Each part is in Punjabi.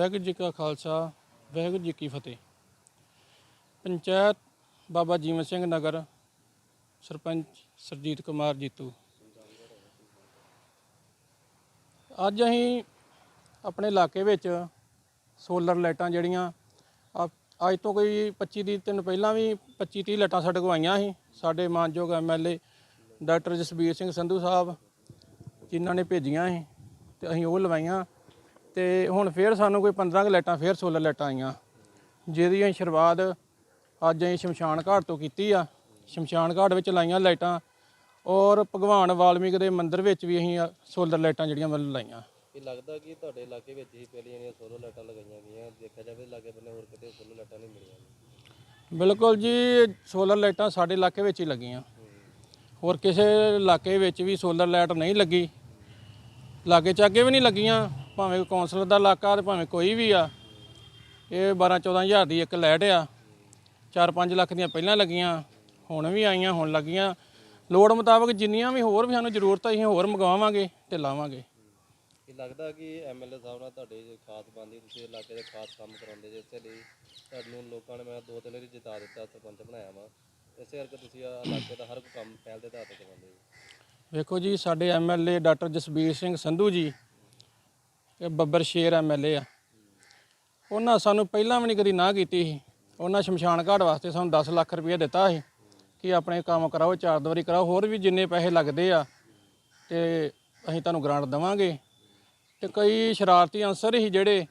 ਵਾਹਿਗੁਰੂ ਜੀ ਕਾ ਖਾਲਸਾ, ਵਾਹਿਗੁਰੂ ਜੀ ਕੀ ਫਤਿਹ। ਪੰਚਾਇਤ ਬਾਬਾ ਜੀਵਨ ਸਿੰਘ ਨਗਰ, ਸਰਪੰਚ ਸਰਜੀਤ ਕੁਮਾਰ ਜੀਤੂ। ਅੱਜ ਅਸੀਂ ਆਪਣੇ ਇਲਾਕੇ ਵਿੱਚ ਸੋਲਰ ਲਾਈਟਾਂ ਜਿਹੜੀਆਂ, ਆ- ਅੱਜ ਤੋਂ ਕੋਈ 25 ਦੀ ਦਿਨ ਪਹਿਲਾਂ ਵੀ 25 30 ਲਾਈਟਾਂ ਸਾਡੇ ਕੋਲ ਆਈਆਂ ਸੀ। ਸਾਡੇ ਮਾਨਯੋਗ ਐਮਐਲਏ ਡਾਕਟਰ ਜਸਬੀਰ ਸਿੰਘ ਸੰਧੂ ਸਾਹਿਬ, ਜਿਨ੍ਹਾਂ ਨੇ ਭੇਜੀਆਂ ਸੀ, ਤੇ ਅਸੀਂ ਉਹ ਲਵਾਈਆਂ। ਤੇ ਹੁਣ ਫੇਰ ਸਾਨੂੰ ਕੋਈ 15 ਕੁ ਲਾਈਟਾਂ ਫੇਰ ਸੋਲਰ ਲਾਈਟਾਂ ਆਈਆਂ। ਜਿਹਦੀ ਅਸੀਂ ਸ਼ੁਰੂਆਤ ਅੱਜ ਅਸੀਂ ਸ਼ਮਸ਼ਾਨ ਘਾਟ ਤੋਂ ਕੀਤੀ ਆ। ਸ਼ਮਸ਼ਾਨ ਘਾਟ ਵਿੱਚ ਲਾਈਆਂ ਲਾਈਟਾਂ ਔਰ ਭਗਵਾਨ ਵਾਲਮੀਕ ਦੇ ਮੰਦਿਰ ਵਿੱਚ ਵੀ ਅਸੀਂ ਸੋਲਰ ਲਾਈਟਾਂ ਜਿਹੜੀਆਂ ਮਤਲਬ ਲਾਈਆਂ। ਇਹ ਲੱਗਦਾ ਕਿ ਤੁਹਾਡੇ ਇਲਾਕੇ ਵਿੱਚ ਹੀ ਪਹਿਲੀਆਂ ਜਿਹੜੀਆਂ ਸੋਲਰ ਲਾਈਟਾਂ ਲਗਾਈਆਂ ਗਈਆਂ। ਦੇਖਿਆ ਜਾਵੇ ਲਾਗੇ ਬੰਨੇ ਹੋਰ ਕਿਤੇ ਸੋਲਰ ਲਾਈਟਾਂ ਨਹੀਂ ਮਿਲੀਆਂ। ਬਿਲਕੁਲ ਜੀ ਸੋਲਰ ਲਾਈਟਾਂ ਸਾਡੇ ਇਲਾਕੇ ਵਿੱਚ ਹੀ ਲੱਗੀਆਂ। ਹੋਰ ਕਿਸੇ ਇਲਾਕੇ ਵਿੱਚ ਵੀ ਸੋਲਰ ਲਾਈਟ ਨਹੀਂ ਲੱਗੀ। ਲਾਗੇ ਚਾਗੇ ਵੀ ਨਹੀਂ ਲੱਗੀਆਂ। ਭਾਵੇਂ ਕੌਂਸਲਰ ਦਾ ਇਲਾਕਾ ਤੇ ਭਾਵੇਂ ਕੋਈ ਵੀ ਆ ਇਹ 12 14000 ਦੀ ਇੱਕ ਲਾਈਟ ਆ। 4-5 ਲੱਖ ਦੀਆਂ ਪਹਿਲਾਂ ਲੱਗੀਆਂ ਹੁਣ ਵੀ ਆਈਆਂ ਹੁਣ ਲੱਗੀਆਂ। ਲੋੜ ਮੁਤਾਬਕ ਜਿੰਨੀਆਂ ਵੀ ਹੋਰ ਵੀ ਸਾਨੂੰ ਜ਼ਰੂਰਤ ਆ ਅਸੀਂ ਹੋਰ ਮੰਗਵਾਵਾਂਗੇ ਤੇ ਲਾਵਾਂਗੇ। ਇਹ ਲੱਗਦਾ ਕਿ ਐਮਐਲਏ ਸਾਹਿਬ ਨਾਲ ਤੁਹਾਡੇ ਜੇ ਖਾਸ ਬੰਦੀ ਤੁਸੀਂ ਇਲਾਕੇ ਦੇ ਖਾਸ ਕੰਮ ਕਰਾਉਂਦੇ ਜੇ ਇਸੇ ਲਈ ਤੁਹਾਨੂੰ ਲੋਕਾਂ ਨੇ ਮੈਂ ਦੋ ਤਿੰਨ ਵਾਰੀ ਜਿਤਾ ਦਿੱਤਾ ਸਰਪੰਚ ਬਣਾਇਆ ਵਾ। ਇਸੇ ਕਰਕੇ ਤੁਸੀਂ ਆਹ ਇਲਾਕੇ ਦਾ ਹਰ ਕੰਮ ਪਹਿਲ ਦੇ ਆਧਾਰ ਤੇ ਕਰਵਾਉਂਦੇ ਜੀ ਵੇਖੋ ਜੀ ਸਾਡੇ ਐਮਐਲਏ ਡਾਕਟਰ ਜਸਬੀਰ ਸਿੰਘ ਸੰਧੂ ਜੀ ਇਹ ਬੱਬਰ ਸ਼ੇਰ ਐਮਐਲਏ ਆ। ਉਹਨਾਂ ਸਾਨੂੰ ਪਹਿਲਾਂ ਵੀ ਨਹੀਂ ਕਦੀ ਨਾ ਕੀਤੀ ਸੀ। ਉਹਨਾਂ ਸ਼ਮਸ਼ਾਨ ਘਾਟ ਵਾਸਤੇ ਸਾਨੂੰ 10 ਲੱਖ ਰੁਪਏ ਦਿੱਤਾ ਸੀ ਕਿ ਆਪਣੇ ਕੰਮ ਕਰਾਓ, ਚਾਰ ਦਵਾਰੀ ਕਰਾਓ, ਹੋਰ ਵੀ ਜਿੰਨੇ ਪੈਸੇ ਲੱਗਦੇ ਆ ਤੇ ਅਸੀਂ ਤੁਹਾਨੂੰ ਗ੍ਰਾਂਟ ਦੇਵਾਂਗੇ। ਤੇ ਕਈ ਸ਼ਰਾਰਤੀ ਅਨਸਰ ਸੀ ਜਿਹੜੇ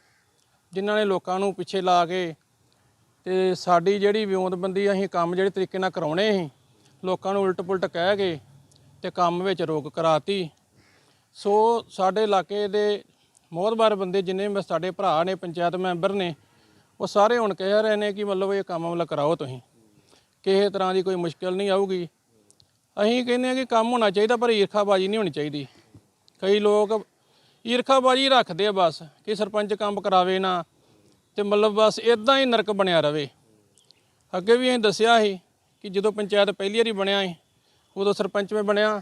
ਜਿਨ੍ਹਾਂ ਨੇ ਲੋਕਾਂ ਨੂੰ ਪਿੱਛੇ ਲਾ ਕੇ ਤੇ ਸਾਡੀ ਜਿਹੜੀ ਵਿਉਂਤਬੰਦੀ ਅਸੀਂ ਕੰਮ ਜਿਹੜੇ ਤਰੀਕੇ ਨਾਲ ਕਰਾਉਣੇ ਸੀ, ਲੋਕਾਂ ਨੂੰ ਉਲਟ ਪੁਲਟ ਕਹਿ ਕੇ ਤੇ ਕੰਮ ਵਿੱਚ ਰੋਕ ਕਰਾਤੀ। ਸੋ ਸਾਡੇ ਇਲਾਕੇ ਦੇ ਮੋਹਤਬਾਰ ਬੰਦੇ ਜਿੰਨੇ ਵੀ ਸਾਡੇ ਭਰਾ ਨੇ, ਪੰਚਾਇਤ ਮੈਂਬਰ ਨੇ, ਉਹ ਸਾਰੇ ਹੁਣ ਕਹਿ ਰਹੇ ਨੇ ਕਿ ਮਤਲਬ ਇਹ ਕੰਮ ਮਤਲਬ ਕਰਾਓ ਤੁਸੀਂ। ਕਿਸੇ ਤਰ੍ਹਾਂ ਦੀ ਕੋਈ ਮੁਸ਼ਕਲ ਨਹੀਂ ਆਊਗੀ। ਅਸੀਂ ਕਹਿੰਦੇ ਹਾਂ ਕਿ ਕੰਮ ਹੋਣਾ ਚਾਹੀਦਾ, ਪਰ ਈਰਖਾਬਾਜੀ ਨਹੀਂ ਹੋਣੀ ਚਾਹੀਦੀ। ਕਈ ਲੋਕ ਈਰਖਾਬਾਜੀ ਰੱਖਦੇ ਆ ਬਸ, ਕਿ ਸਰਪੰਚ ਕੰਮ ਕਰਾਵੇ ਨਾ, ਤੇ ਮਤਲਬ ਬਸ ਇਦਾਂ ਹੀ ਨਰਕ ਬਣਿਆ ਰਵੇ। ਅੱਗੇ ਵੀ ਅਸੀਂ ਦੱਸਿਆ ਸੀ ਕਿ ਜਦੋਂ ਪੰਚਾਇਤ ਪਹਿਲੀ ਵਾਰੀ ਬਣਿਆ ਸੀ, ਉਦੋਂ ਸਰਪੰਚ ਮੈਂ ਬਣਿਆ।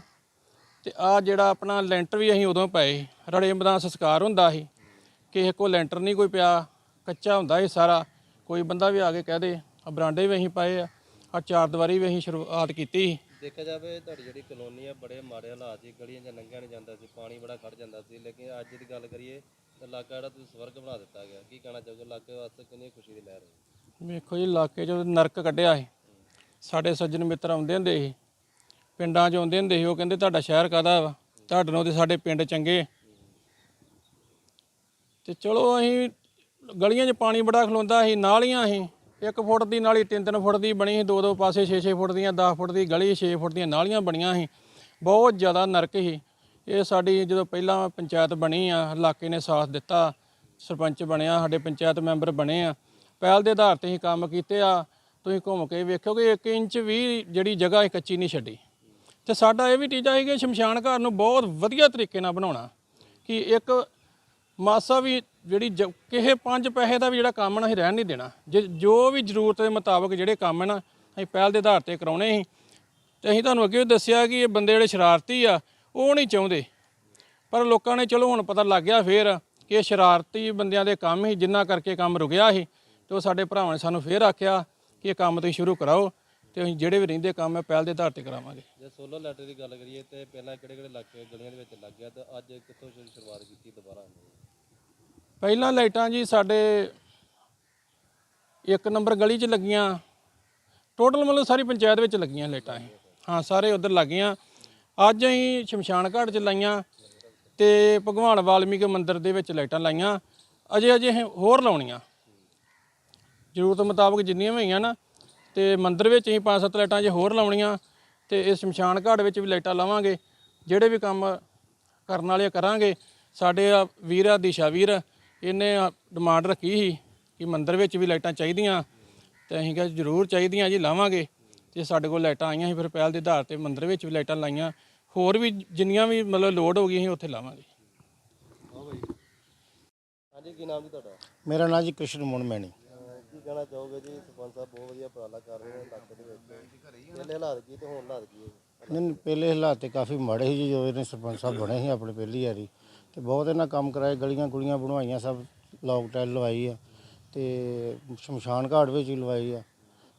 ਤੇ ਆ ਜਿਹੜਾ ਆਪਣਾ ਲੈਂਟਰ ਵੀ ਅਸੀਂ ਉਦੋਂ ਪਾਏ ਰੜੇ ਮਦਾਨ ਸੰਸਕਾਰ ਹੁੰਦਾ ਸੀ। ਕਿਸੇ ਕੋ ਲੈਂਟਰ ਨਹੀਂ ਕੋਈ ਪਿਆ ਕੱਚਾ ਹੁੰਦਾ ਇਹ ਸਾਰਾ। ਕੋਈ ਬੰਦਾ ਵੀ ਆ ਕੇ ਕਹਿ ਦੇ ਆ ਬਰਾਂਡੇ ਵੀ ਅਸੀਂ ਪਾਏ ਆ ਆ ਚਾਰ ਦੀਵਾਰੀ ਵੀ ਅਸੀਂ ਸ਼ੁਰੂਆਤ ਕੀਤੀ ਦੇਖਿਆ ਜਾਵੇ ਤੁਹਾਡੀ ਜਿਹੜੀ ਕਲੋਨੀ ਆ ਬੜੇ ਮਾੜੇ ਹਾਲਾਤ ਸੀ ਗਲੀਆਂ 'ਚ ਲੰਘਿਆ ਨਹੀਂ ਜਾਂਦਾ ਸੀ ਪਾਣੀ ਬੜਾ ਖੜ ਜਾਂਦਾ ਸੀ। ਲੇਕਿਨ ਅੱਜ ਦੀ ਗੱਲ ਕਰੀਏ ਤਾਂ ਇਲਾਕਾ ਜਿਹੜਾ ਤੁਸੀਂ ਸਵਰਗ ਬਣਾ ਦਿੱਤਾ ਗਿਆ। ਕੀ ਕਹਿਣਾ ਚਾਹੋਗੇ? ਇਲਾਕੇ ਵਾਸਤੇ ਕਿੰਨੀ ਖੁਸ਼ੀ ਦੀ ਲਹਿਰ ਹੈ? ਵੇਖੋ ਜੀ ਇਲਾਕੇ 'ਚੋਂ ਨਰਕ ਕੱਢਿਆ ਸੀ। ਸਾਡੇ ਸੱਜਣ ਮਿੱਤਰ ਆਉਂਦੇ ਹੁੰਦੇ ਸੀ। ਪਿੰਡਾਂ 'ਚ ਆਉਂਦੇ ਹੁੰਦੇ ਸੀ, ਉਹ ਕਹਿੰਦੇ ਤੁਹਾਡਾ ਸ਼ਹਿਰ ਕਾਦਾ ਵਾ? ਤੁਹਾਡੇ ਨਾਲੋਂ ਤੇ ਸਾਡੇ ਪਿੰਡ ਚੰਗੇ। ਤੇ ਚਲੋ ਅਸੀਂ ਗਲੀਆਂ 'ਚ ਪਾਣੀ ਬੜਾ ਖਲੋਂਦਾ ਸੀ ਨਾਲੀਆਂ ਸੀ 1 ਫੁੱਟ ਦੀ ਨਾਲੀ 3-3 ਫੁੱਟ ਦੀ ਬਣੀ ਸੀ, ਦੋ ਦੋ ਪਾਸੇ 6-6 ਫੁੱਟ ਦੀਆਂ 10 ਫੁੱਟ ਦੀ ਗਲੀ 6 ਫੁੱਟ ਦੀਆਂ ਨਾਲੀਆਂ ਬਣੀਆਂ ਸੀ। ਬਹੁਤ ਜ਼ਿਆਦਾ ਨਰਕ ਸੀ। ਇਹ ਸਾਡੀ ਜਦੋਂ ਪਹਿਲਾਂ ਪੰਚਾਇਤ ਬਣੀ ਆ, ਇਲਾਕੇ ਨੇ ਸਾਥ ਦਿੱਤਾ, ਸਰਪੰਚ ਬਣਿਆ, ਸਾਡੇ ਪੰਚਾਇਤ ਮੈਂਬਰ ਬਣੇ ਆ। ਪਹਿਲ ਦੇ ਆਧਾਰ ਤੇ ਹੀ ਕੰਮ ਕੀਤੇ ਆ। ਤੁਸੀਂ ਘੁੰਮ ਕੇ ਵੇਖੋ ਕਿ 1 ਇੰਚ ਵੀ ਜਿਹੜੀ ਜਗ੍ਹਾ ਇਹ ਕੱਚੀ ਨਹੀਂ ਛੱਡੀ। ਤੇ ਸਾਡਾ ਇਹ ਵੀ ਟੀਚਾ ਹੈ ਕਿ ਸ਼ਮਸ਼ਾਨ ਘਾਟ ਨੂੰ ਬਹੁਤ ਵਧੀਆ ਤਰੀਕੇ ਨਾਲ ਬਣਾਉਣਾ। ਕਿ ਇੱਕ ਮਾਸਾ ਵੀ ਜਿਹੜੀ ਜ- ਕਿਸੇ ਪੰਜ ਪੈਸੇ ਦਾ ਵੀ ਜਿਹੜਾ ਕੰਮ ਨਾ ਅਸੀਂ ਰਹਿਣ ਨਹੀਂ ਦੇਣਾ। ਜੇ ਜੋ ਵੀ ਜ਼ਰੂਰਤ ਦੇ ਮੁਤਾਬਕ ਜਿਹੜੇ ਕੰਮ ਨਾ, ਅਸੀਂ ਪਹਿਲ ਦੇ ਆਧਾਰ ਤੇ ਕਰਾਉਣੇ ਸੀ। ਤੇ ਅਸੀਂ ਤੁਹਾਨੂੰ ਅੱਗੇ ਵੀ ਦੱਸਿਆ ਕਿ ਇਹ ਬੰਦੇ ਜਿਹੜੇ ਸ਼ਰਾਰਤੀ ਆ, ਉਹ ਨਹੀਂ ਚਾਹੁੰਦੇ। ਪਰ ਲੋਕਾਂ ਨੇ ਚਲੋ ਹੁਣ ਪਤਾ ਲੱਗ ਗਿਆ ਫੇਰ ਕਿ ਇਹ ਸ਼ਰਾਰਤੀ ਬੰਦਿਆਂ ਦੇ ਕੰਮ ਹੀ ਜਿੰਨਾ ਕਰਕੇ ਕੰਮ ਰੁਕਿਆ ਸੀ, ਤੇ ਉਹ ਸਾਡੇ ਭਰਾਵਾਂ ਨੇ ਸਾਨੂੰ ਫੇਰ ਆਖਿਆ ਕਿ ਇਹ ਕੰਮ ਤੁਸੀਂ ਸ਼ੁਰੂ ਕਰਾਓ। ਤੇ ਅਸੀਂ ਜਿਹੜੇ ਵੀ ਰਹਿੰਦੇ ਕੰਮ ਹੈ ਪਹਿਲ ਦੇ ਆਧਾਰ ਤੇ ਕਰਾਵਾਂਗੇ। ਜੇ ਸੋਲਰ ਲਾਈਟ ਦੀ ਗੱਲ ਕਰੀਏ ਤੇ ਪਹਿਲਾਂ ਕਿਹੜੇ ਕਿਹੜੇ ਇਲਾਕੇ ਗਲੀਆਂ ਦੇ ਵਿੱਚ ਲੱਗ ਗਿਆ ਤੇ ਅੱਜ ਕਿੱਥੋਂ ਸ਼ੁਰੂ- ਸ਼ੁਰੂਆਤ ਕੀਤੀ ਦੁਬਾਰਾ? ਪਹਿਲਾਂ ਲਾਈਟਾਂ ਜੀ ਸਾਡੇ ਇੱਕ ਨੰਬਰ ਗਲੀ 'ਚ ਲੱਗੀਆਂ। ਟੋਟਲ ਮਤਲਬ ਸਾਰੀ ਪੰਚਾਇਤ ਵਿੱਚ ਲੱਗੀਆਂ ਲਾਈਟਾਂ ਇਹ। ਹਾਂ ਸਾਰੇ ਉਧਰ ਲੱਗੀਆਂ ਅੱਜ ਅਸੀਂ ਸ਼ਮਸ਼ਾਨ ਘਾਟ 'ਚ ਲਾਈਆਂ ਤੇ ਭਗਵਾਨ ਵਾਲਮੀਕ ਮੰਦਿਰ ਦੇ ਵਿੱਚ ਲਾਈਟਾਂ ਲਾਈਆਂ। ਅਜੇ ਅਜੇ ਅਸੀਂ ਹੋਰ ਲਾਉਣੀਆਂ। ਜ਼ਰੂਰਤ ਮੁਤਾਬਕ ਜਿੰਨੀਆਂ ਵੀ ਹੋਈਆਂ ਨਾ ਤੇ ਮੰਦਿਰ ਵਿੱਚ ਅਸੀਂ ਪੰਜ ਸੱਤ ਲਾਈਟਾਂ ਜੇ ਹੋਰ ਲਾਉਣੀਆਂ ਤੇ ਇਸ ਸ਼ਮਸ਼ਾਨ ਘਾਟ ਵਿੱਚ ਵੀ ਲਾਈਟਾਂ ਲਾਵਾਂਗੇ ਜਿਹੜੇ ਵੀ ਕੰਮ ਕਰਨ ਵਾਲੇ ਕਰਾਂਗੇ। ਸਾਡੇ ਆ ਵੀਰ ਆ ਦਿਸ਼ਾ ਵੀਰ ਇਹਨੇ ਡਿਮਾਂਡ ਰੱਖੀ ਸੀ ਕਿ ਮੰਦਿਰ ਵਿੱਚ ਵੀ ਲਾਈਟਾਂ ਚਾਹੀਦੀਆਂ ਤੇ ਅਸੀਂ ਕਿਹਾ ਜ਼ਰੂਰ ਚਾਹੀਦੀਆਂ ਜੀ ਲਾਵਾਂਗੇ। ਤੇ ਸਾਡੇ ਕੋਲ ਲਾਈਟਾਂ ਆਈਆਂ ਸੀ ਫਿਰ ਪਹਿਲ ਦੇ ਆਧਾਰ ਤੇ ਮੰਦਿਰ ਵਿੱਚ ਵੀ ਲਾਈਟਾਂ ਲਾਈਆਂ। ਹੋਰ ਵੀ ਜਿੰਨੀਆਂ ਵੀ ਮਤਲਬ ਲੋਡ ਹੋ ਗਈ ਅਸੀਂ ਉੱਥੇ ਲਾਵਾਂਗੇ। ਹਾਂਜੀ ਕੀ ਨਾਮ ਜੀ ਤੁਹਾਡਾ? ਮੇਰਾ ਨਾਂ ਜੀ ਕ੍ਰਿਸ਼ਨ ਮੋਹਨ ਮੈਣੀ। ਕਹਿਣਾ ਚਾਹੋਗੇ ਜੀ? ਸਰਪੰਚ ਸਾਹਿਬ ਬਹੁਤ ਵਧੀਆ ਉਪਰਾਲਾ ਕਰ ਰਹੇ ਨੇ ਇਲਾਕੇ ਦੇ ਵਿੱਚ। ਪਹਿਲੇ ਹਾਲਾਤ ਕੀ ਤੇ ਹੁਣ ਹਾਲਾਤ ਕੀ ਹੈ? ਨਹੀਂ ਨਹੀਂ, ਪਹਿਲੇ ਹਾਲਾਤ ਤੇ ਕਾਫੀ ਮਾੜੇ ਸੀ ਜੀ, ਜਦੋਂ ਇਹਨੇ ਸਰਪੰਚ ਸਾਹਿਬ ਬਣੇ ਸੀ ਆਪਣੇ ਪਹਿਲੀ ਵਾਰੀ। ਤੇ ਬਹੁਤ ਇਹਨਾਂ ਕੰਮ ਕਰਾਏ ਗਲੀਆਂ ਗੁਲੀਆਂ ਬਣਵਾਈਆਂ ਸਭ ਲੌਕ ਟਾਈਲ ਲਵਾਈ ਆ ਤੇ ਸ਼ਮਸ਼ਾਨ ਘਾਟ ਵਿੱਚ ਹੀ ਲਵਾਈ ਆ।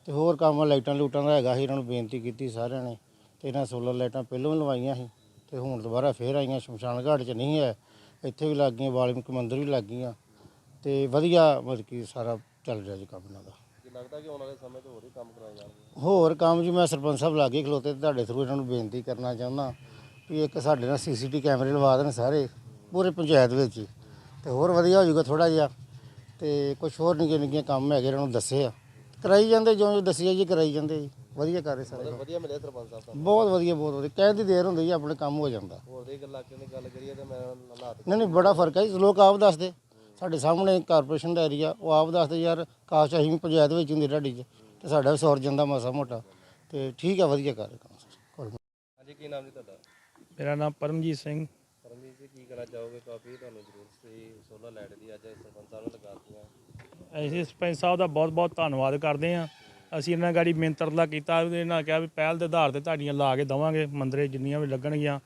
ਤੇ ਹੋਰ ਕੰਮ ਲਾਈਟਾਂ ਲੂਟਾਂ ਦਾ ਹੈਗਾ ਸੀ ਇਹਨਾਂ ਨੂੰ ਬੇਨਤੀ ਕੀਤੀ ਸਾਰਿਆਂ ਨੇ। ਤੇ ਇਹਨਾਂ ਸੋਲਰ ਲਾਈਟਾਂ ਪਹਿਲਾਂ ਵੀ ਲਵਾਈਆਂ ਸੀ ਤੇ ਹੁਣ ਦੁਬਾਰਾ ਫੇਰ ਆਈਆਂ ਸ਼ਮਸ਼ਾਨ ਘਾਟ 'ਚ ਨਹੀਂ ਹੈ। ਇੱਥੇ ਵੀ ਲੱਗ ਗਈਆਂ ਵਾਲਮੀਕ ਮੰਦਿਰ ਵੀ ਲੱਗ ਗਈਆਂ। ਤੇ ਵਧੀਆ ਮਤਲਬ ਕਿ ਸਾਰਾ ਚੱਲ ਰਿਹਾ ਜੀ ਕੰਮ ਇਹਨਾਂ ਦਾ। ਕੀ ਲੱਗਦਾ ਕਿ ਆਉਣ ਵਾਲੇ ਸਮੇਂ 'ਚ ਹੋਰ ਵੀ ਕੰਮ ਕਰਾਏ ਜਾਣਗੇ। ਹੋਰ ਕੰਮ ਜੀ ਮੈਂ ਸਰਪੰਚ ਸਾਹਿਬ ਲਾਗੇ ਖਲੋਤੇ ਤੇ ਤੁਹਾਡੇ ਥਰੂ ਇਹਨਾਂ ਨੂੰ ਬੇਨਤੀ ਕਰਨਾ ਚਾਹੁੰਦਾ ਵੀ ਇੱਕ ਸਾਡੇ ਨਾਲ ਸੀਸੀਟੀ ਕੈਮਰੇ ਲਵਾ ਦੇਣ ਸਾਰੇ ਪੂਰੇ ਪੰਚਾਇਤ ਵਿੱਚ ਹੀ। ਤੇ ਹੋਰ ਵਧੀਆ ਹੋ ਜਾਊਗਾ ਥੋੜਾ ਜਿਹਾ। ਤੇ ਕੁਝ ਹੋਰ ਨਿੱਕੇ ਨਿੱਕੇ ਕੰਮ ਹੈਗੇ ਇਹਨਾਂ ਨੂੰ ਦੱਸੇ ਆ। ਕਰਾਈ ਜਾਂਦੇ ਜਿਉਂ ਜਿਉਂ ਦੱਸਿਆ ਜੀ ਕਰਾਈ ਜਾਂਦੇ ਜੀ। ਵਧੀਆ ਕਰ ਰਹੇ ਸਾਰੇ ਕੰਮ। ਵਧੀਆ ਮਿਲਿਆ ਸਰਪੰਚ ਸਾਹਿਬ ਤੁਹਾਨੂੰ? ਬਹੁਤ ਵਧੀਆ ਬਹੁਤ ਵਧੀਆ। ਕਹਿਣ ਦੀ ਦੇਰ ਹੁੰਦੀ ਜੀ ਆਪਣੇ ਕੰਮ ਹੋ ਜਾਂਦਾ। ਹੋਰ ਦੇ ਇਲਾਕੇ ਦੀ ਗੱਲ ਕਰੀਏ ਤਾਂ ਮੈਂ ਹਾਲਾਤ ਨਹੀਂ ਨਹੀਂ ਬੜਾ ਫ਼ਰਕ ਹੈ ਜੀ ਲੋਕ ਆਪ ਦੱਸਦੇ। ਸਾਡੇ ਸਾਹਮਣੇ ਕਾਰਪੋਰੇਸ਼ਨ ਦਾ ਏਰੀਆ ਉਹ ਆਪ ਦੱਸਦੇ ਯਾਰ ਕਾਸ਼ ਅਸੀਂ ਵੀ ਪੰਚਾਇਤ ਵਿੱਚ ਹੁੰਦੇ ਢਾਡੀ 'ਚ ਤੇ ਸਾਡਾ ਵੀ ਸੌਰ ਜਾਂਦਾ ਮਾਸਾ ਮੋਟਾ। ਤੇ ਠੀਕ ਆ ਵਧੀਆ ਕਰ ਰਹੇ ਕੰਮ ਸਰ ਹਾਂਜੀ ਕੀ ਨਾਮ ਜੀ ਤੁਹਾਡਾ? ਮੇਰਾ ਨਾਮ ਪਰਮਜੀਤ ਸਿੰਘ। ਪਰਮਜੀਤ ਜੀ ਕੀ ਕਹਿਣਾ ਚਾਹੋਗੇ ਕਾਫੀ ਤੁਹਾਨੂੰ ਜ਼ਰੂਰਤ ਸੀ ਸੋਲਰ ਲਾਈਟ ਦੀ ਅੱਜ ਸਰਪੰਚ ਸਾਹਿਬ ਨੇ ਲਗਾਤੀਆਂ ਅਸੀਂ ਸਰਪੰਚ ਸਾਹਿਬ ਦਾ ਬਹੁਤ-ਬਹੁਤ ਧੰਨਵਾਦ ਕਰਦੇ ਹਾਂ। ਅਸੀਂ ਇਹਨਾਂ ਗਾੜੀ ਮਿੰਤਰਲਾ ਕੀਤਾ ਇਹਨਾਂ ਕਿਹਾ ਵੀ ਪਹਿਲ ਦੇ ਆਧਾਰ ਤੇ ਤੁਹਾਡੀਆਂ ਲਾ ਕੇ ਦਵਾਂਗੇ ਮੰਦਰੇ ਜਿੰਨੀਆਂ ਵੀ ਲੱਗਣਗੀਆਂ।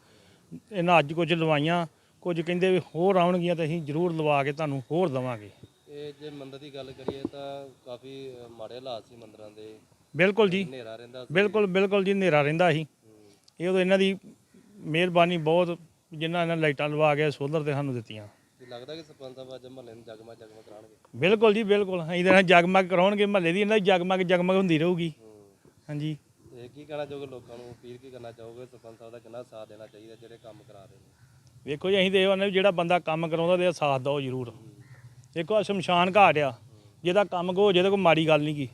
ਇਹਨਾਂ ਅੱਜ ਕੁਝ ਲਵਾਈਆਂ। ਕੁਝ ਕਹਿੰਦੇ ਵੀ ਹੋਰ ਆਉਣਗੀਆਂ ਤੇ ਅਸੀਂ ਜ਼ਰੂਰ ਲਵਾ ਕੇ ਤੁਹਾਨੂੰ ਹੋਰ ਦਵਾਂਗੇ। ਇਹ ਜੇ ਮੰਦਰ ਦੀ ਗੱਲ ਕਰੀਏ ਤਾਂ ਕਾਫੀ ਮਾੜੇ ਹਾਲਾਤ ਸੀ ਮੰਦਰਾਂ ਦੇ। ਬਿਲਕੁਲ ਜੀ। ਹਨੇਰਾ ਰਹਿੰਦਾ ਸੀ। ਬਿਲਕੁਲ ਬਿਲਕੁਲ ਜੀ ਹਨੇਰਾ ਰਹਿੰਦਾ ਸੀ। ਇਹ ਉਦੋਂ ਇਹਨਾਂ ਦੀ ਮਿਹਰਬਾਨੀ ਬਹੁਤ ਜਿਨ੍ਹਾਂ ਇਹਨਾਂ ਲਾਈਟਾਂ ਲਵਾ ਕੇ ਸੋਲਰ ਤੇ ਸਾਨੂੰ ਦਿੱਤੀਆਂ। ਤੇ ਲੱਗਦਾ ਕਿ ਸਰਪੰਚ ਸਾਹਿਬ ਅੱਜ ਮਹੱਲੇ ਨੂੰ ਜਗਮਾ ਜਗਮਾ ਕਰਾਉਣਗੇ? ਬਿਲਕੁਲ ਜੀ ਬਿਲਕੁਲ। ਅਸੀਂ ਤਾਂ ਜਗਮਗ ਕਰਾਉਣਗੇ ਮਹੱਲੇ ਦੀ ਇਹਨਾਂ ਦੀ ਜਗਮਗ ਜਗਮਗ ਹੁੰਦੀ ਰਹੂਗੀ। ਹਾਂਜੀ। ਤੇ ਕੀ ਕਹਿਣਾ ਚਾਹੋਗੇ ਲੋਕਾਂ ਨੂੰ? ਅਪੀਲ ਕੀ ਕਰਨਾ ਚਾਹੋਗੇ? ਸਰਪੰਚ ਸਾਹਿਬ ਦਾ ਕਿੰਨਾ ਸਾਥ ਦੇਣਾ ਚਾਹੀਦਾ ਜਿਹੜੇ ਕੰਮ ਕਰਾ ਰਹੇ ਨੇ? ਵੇਖੋ ਜੀ ਅਸੀਂ ਤੇ ਇਹ ਕਹਿੰਦੇ ਵੀ ਜਿਹੜਾ ਬੰਦਾ ਕੰਮ ਕਰਾਉਂਦਾ ਤੇ ਸਾਥ ਦਿਓ ਜ਼ਰੂਰ। ਦੇਖੋ ਆਹ ਸ਼ਮਸ਼ਾਨ ਘਾਟ ਆ। ਜਿਹਦਾ ਕੰਮ ਕੋ ਜਿਹਦੇ ਕੋਈ ਮਾੜੀ ਗੱਲ ਨਹੀਂ ਕੀ।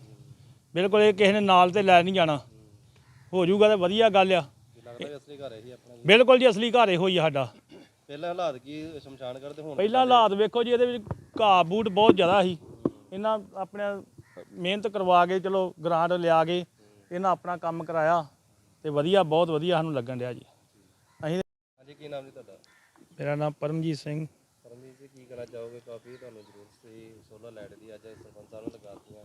ਬਿਲਕੁਲ ਇਹ ਕਿਸੇ ਨੇ ਨਾਲ ਤੇ ਲੈ ਨਹੀਂ ਜਾਣਾ। ਹੋ ਜਾਊਗਾ ਤੇ ਵਧੀਆ ਗੱਲ ਆ। ਕੀ ਲੱਗਦਾ ਵੀ ਅਸਲੀ ਘਰ ਇਹੀ ਆਪਣਾ ਜੀ। ਬਿਲਕੁਲ ਜੀ ਅਸਲੀ ਘਰ ਇਹੋ ਹੀ ਆ ਸਾਡਾ। ਪਹਿਲਾਂ ਹਾਲਾਤ ਕੀ ਸ਼ਮਸ਼ਾਨ ਘਾਟ ਤੇ ਹੁਣ? ਪਹਿਲਾਂ ਹਾਲਾਤ ਵੇਖੋ ਜੀ ਇਹਦੇ ਵਿੱਚ ਘਾਹ ਬੂਟ ਬਹੁਤ ਜ਼ਿਆਦਾ ਸੀ। ਇਹਨਾਂ ਆਪਣੇ ਮਿਹਨਤ ਕਰਵਾ ਕੇ ਚਲੋ ਗ੍ਰਾਂਟ ਲਿਆ ਕੇ ਇਹਨਾਂ ਆਪਣਾ ਕੰਮ ਕਰਾਇਆ ਤੇ ਵਧੀਆ ਬਹੁਤ ਵਧੀਆ ਸਾਨੂੰ ਲੱਗਣ ਡਿਆ ਜੀ। ਅਸੀਂ ਹਾਂਜੀ ਕੀ ਨਾਮ ਜੀ ਤੁਹਾਡਾ? ਮੇਰਾ ਨਾਮ ਪਰਮਜੀਤ ਸਿੰਘ। ਪਰਮਜੀਤ ਜੀ ਕੀ ਕਹਿਣਾ ਚਾਹੋਗੇ? ਕਾਫੀ ਤੁਹਾਨੂੰ ਜ਼ਰੂਰਤ ਸੀ ਸੋਲਰ ਲਾਈਟ ਦੀ ਅੱਜ ਸਰਪੰਚ ਸਾਹਿਬ ਨੇ ਲਗਾਤੀਆਂ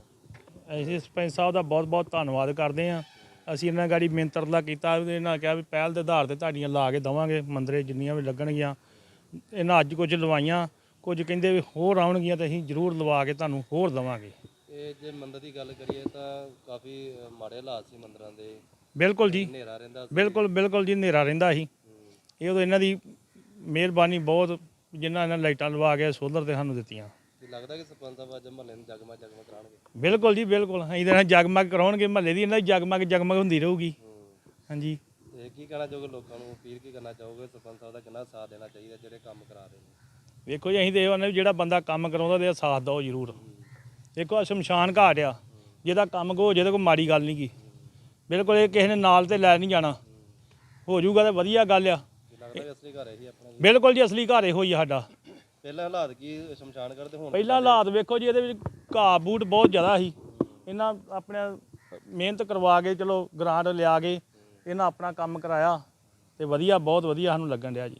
ਅਸੀਂ ਸਰਪੰਚ ਸਾਹਿਬ ਦਾ ਬਹੁਤ-ਬਹੁਤ ਧੰਨਵਾਦ ਕਰਦੇ ਹਾਂ। ਅਸੀਂ ਇਹਨਾਂ ਗਾੜੀ ਮਿੰਤਰਲਾ ਕੀਤਾ ਇਹਨਾਂ ਕਿਹਾ ਵੀ ਪਹਿਲ ਦੇ ਆਧਾਰ ਤੇ ਤੁਹਾਡੀਆਂ ਲਾ ਕੇ ਦਵਾਂਗੇ ਮੰਦਰੇ ਜਿੰਨੀਆਂ ਵੀ ਲੱਗਣਗੀਆਂ। ਇਹਨਾਂ ਅੱਜ ਕੁਝ ਲਵਾਈਆਂ ਕੁਝ ਕਹਿੰਦੇ ਵੀ ਹੋਰ ਆਉਣਗੀਆਂ ਤੇ ਅਸੀਂ ਜ਼ਰੂਰ ਲਵਾ ਕੇ ਤੁਹਾਨੂੰ ਹੋਰ ਦਵਾਂਗੇ। ਇਹ ਜੇ ਮੰਦਰ ਦੀ ਗੱਲ ਕਰੀਏ ਤਾਂ ਕਾਫੀ ਮਾੜੇ ਹਾਲਾਤ ਸੀ ਮੰਦਰਾਂ ਦੇ। ਬਿਲਕੁਲ ਜੀ। ਹਨੇਰਾ ਰਹਿੰਦਾ ਸੀ। ਬਿਲਕੁਲ ਬਿਲਕੁਲ ਜੀ ਹਨੇਰਾ ਰਹਿੰਦਾ ਸੀ। ਇਹ ਉਦੋਂ ਇਹਨਾਂ ਦੀ ਮਿਹਰਬਾਨੀ ਬਹੁਤ ਜਿਨ੍ਹਾਂ ਇਹਨਾਂ ਲਾਈਟਾਂ ਲਵਾ ਕੇ ਸੋਲਰ ਤੇ ਸਾਨੂੰ ਦਿੱਤੀਆਂ। ਤੇ ਲੱਗਦਾ ਕਿ ਸਰਪੰਚ ਸਾਹਿਬ ਅੱਜ ਮਹੱਲੇ ਨੂੰ ਜਗਮਾ ਜਗਮਾ ਕਰਾਉਣਗੇ? ਬਿਲਕੁਲ ਜੀ ਬਿਲਕੁਲ। ਅਸੀਂ ਤਾਂ ਜਗਮਗ ਕਰਾਉਣਗੇ ਮਹੱਲੇ ਦੀ ਇਹਨਾਂ ਦੀ ਜਗਮਗ ਜਗਮਗ ਹੁੰਦੀ ਰਹੂਗੀ। ਹਾਂਜੀ। ਤੇ ਕੀ ਕਹਿਣਾ ਚਾਹੋਗੇ ਲੋਕਾਂ ਨੂੰ? ਅਪੀਲ ਕੀ ਕਰਨਾ ਚਾਹੋਗੇ? ਸਰਪੰਚ ਸਾਹਿਬ ਦਾ ਕਿੰਨਾ ਸਾਥ ਦੇਣਾ ਚਾਹੀਦਾ ਜਿਹੜੇ ਕੰਮ ਕਰਾ ਰਹੇ ਨੇ? ਵੇਖੋ ਜੀ ਅਸੀਂ ਤੇ ਵੀ ਜਿਹੜਾ ਬੰਦਾ ਕੰਮ ਕਰਾਉਂਦਾ ਤੇ ਸਾਥ ਦਿਓ ਜ਼ਰੂਰ। ਦੇਖੋ ਆਹ ਸ਼ਮਸ਼ਾਨ ਘਾਟ ਆ। ਜਿਹਦਾ ਕੰਮ ਕੋ ਜਿਹਦੇ ਕੋਈ ਮਾੜੀ ਗੱਲ ਨਹੀਂ ਕੀ ਬਿਲਕੁਲ ਇਹ ਕਿਸੇ ਨੇ ਨਾਲ ਤੇ ਲੈ ਨਹੀਂ ਜਾਣਾ। ਹੋ ਜਾਊਗਾ ਤੇ ਵਧੀਆ ਗੱਲ ਆ। ਕੀ ਲੱਗਦਾ ਵੀ ਅਸਲੀ ਘਰ ਇਹੀ ਆਪਣਾ ਜੀ। ਬਿਲਕੁਲ ਜੀ ਅਸਲੀ ਘਰ ਇਹੋ ਹੀ ਆ ਸਾਡਾ। ਪਹਿਲਾਂ ਹਾਲਾਤ ਕੀ ਸ਼ਮਸ਼ਾਨ ਘਾਟ ਤੇ ਹੁਣ ਪਹਿਲਾਂ ਹਾਲਾਤ ਵੇਖੋ ਜੀ ਇਹਦੇ ਵਿੱਚ ਘਾਹ ਬੂਟ ਬਹੁਤ ਜ਼ਿਆਦਾ ਸੀ। ਇਹਨਾਂ ਆਪਣੇ ਮਿਹਨਤ ਕਰਵਾ ਕੇ ਚਲੋ ਗ੍ਰਾਂਟ ਲਿਆ ਕੇ ਇਹਨਾਂ ਆਪਣਾ ਕੰਮ ਕਰਾਇਆ ਤੇ ਵਧੀਆ ਬਹੁਤ ਵਧੀਆ ਸਾਨੂੰ ਲੱਗਣ ਡਿਆ ਜੀ।